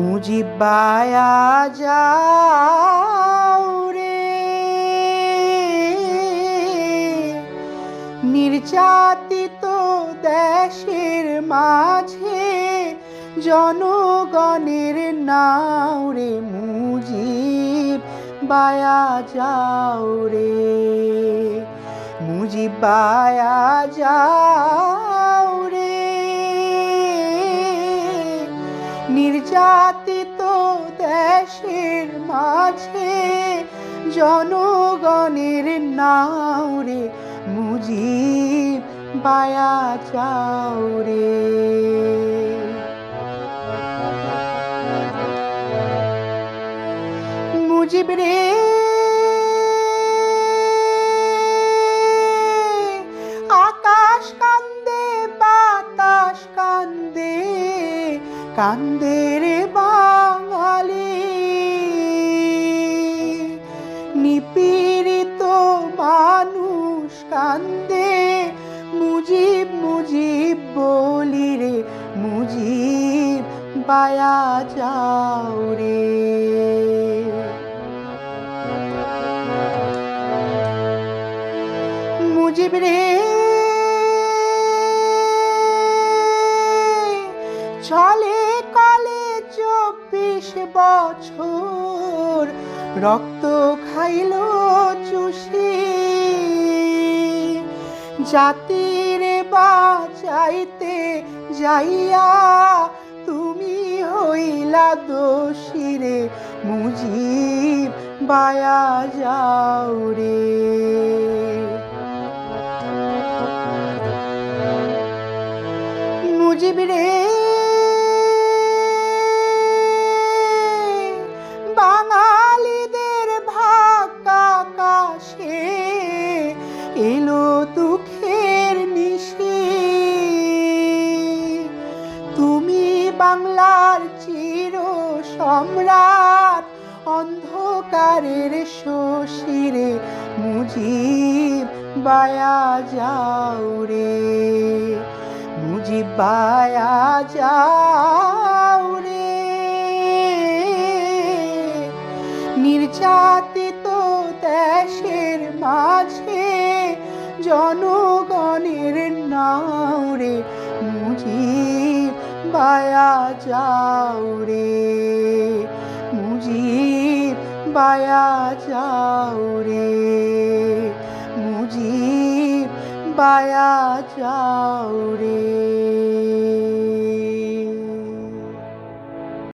মুজিব বায়া যাও রে। নির্যাতিত দেশের মাঝে জনগণের নাও রে মুজিব বায়া যাও রে। মুজিব বায়া যাও নির্যাতিত দেশের মাঝে জনগণের নাউরে মুজিব বায়া চাউরে মুজিব রে। কান্দে রে বাঙালি। নিপীড়িত মানুষ কান্দে, মুজিব মুজিব বলি রে, মুজিব, বায়া যাও রে। মুজিব রে চব্বিশ বছর রক্ত খাইল চুষি। জাতির বাঁচাইতে যাইয়া তুমি হইলা দোষী রে মুজিব, বায়া যাও রে। মুজিব রে দুঃখের নিশি। তুমি বাংলার চির সম্রাট, অন্ধকারের শশিরে মুজিব বায়া যাও রে। মুজিব বায়া যাও রে। নির্যাতিত দেশের মাঝে জনগণের নাও রে মুজিব বায়া যাও রে মুজিব বায়া যাও রে মুজিব বায়া যাও